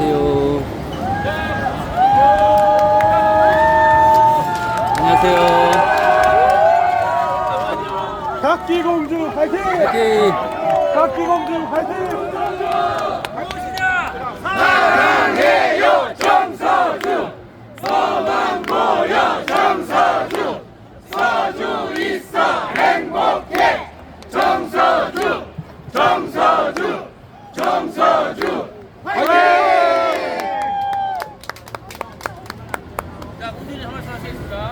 안녕하세요. 안녕하세요. 각기 공주 화이팅! 화이팅! 각기 공주 화이팅!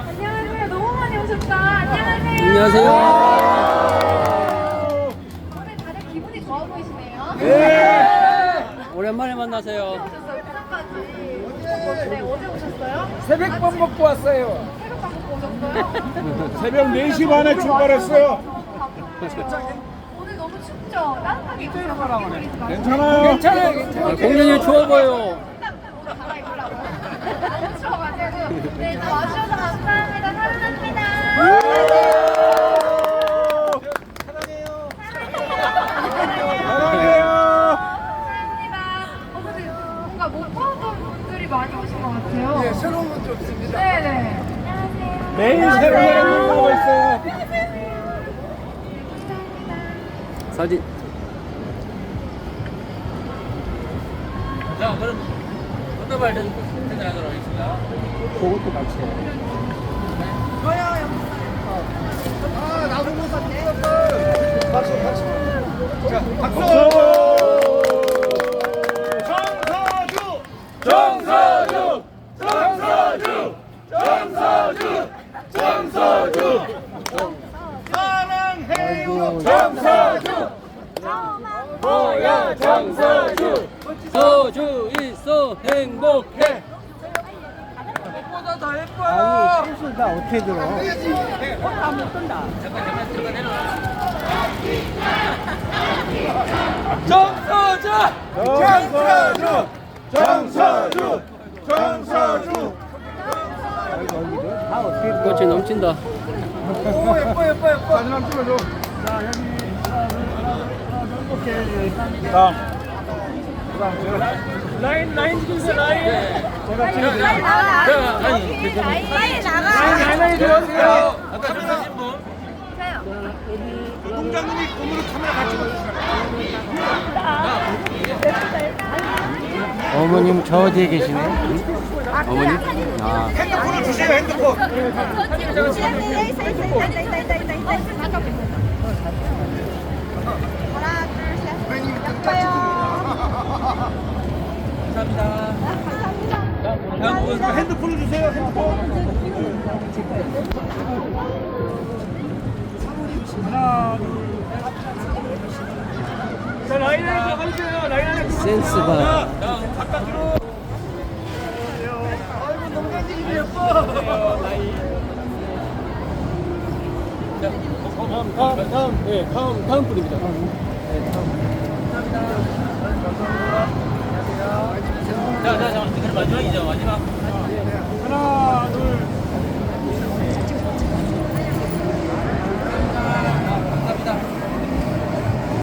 안녕하세요. 너무 많이 오셨다. 안녕하세요. 오늘 다들 기분이 좋아 보이시네요. 오랜만에 만나세요. 네, 어제 오셨어요? 새벽밥 먹고 왔어요. 새벽밥 먹고 오셨어요? 새벽 4시 반에 출발했어요. 오늘 너무 춥죠? 따뜻하게 입으셔서 기분이 좋아요. 괜찮아요. 괜찮아요. 아, 공연이 추워 보여. 딱 오늘 갈아입으려고요. 너무 추워가지고. 네, 일단 와주셔서 감사합니다. 사랑합니다. 사랑해요. 감사합니다. 어, 근데 뭔가 못 봤던 분들이 많이 오신 것 같아요. 네, 새로운 분들 없습니다. 네네. 안녕하세요. 매일 새로운 거 있어요. 사진. 자, 그럼 언더발 대전하도록 하겠습니다. 그것도 같이 해요. 정서주! 정서주! 정서주! 정서주! 사랑해요 정서주! 뭐야 정서주! 소주 있어 행복해. 아니 소스가 어떻게 들어? 정서주! 정서주! 정서주! 정서주! 다 어떻게? 꽃이 넘친다. 오 예뻐 예뻐 예뻐 사진 한번 찍어줘 자 여기 오케이 자 그다음 제가 라인 라인 찍으세요 라인 제가 찍어드릴게요 자, 아니, 빨리 나가. 라인 라인 들어주세요 아까 줄 서신 분. 동장님이 오늘 카메라 같이 어머님 저 뒤에 계시네. 어머님? 아. 핸드폰을 주세요 핸드폰 다음 분. 핸드폰을 주세요 핸드폰 하나 둘자 라인 안에 들어가주세요 라인 안에 센스가. 자, 바깥으로. 아이고 농장님이 예뻐 다음, 다음, 다음, 네, 다음, 다음 분입니다. 자, 자, 자, 그럼 마지막이죠, 마지막.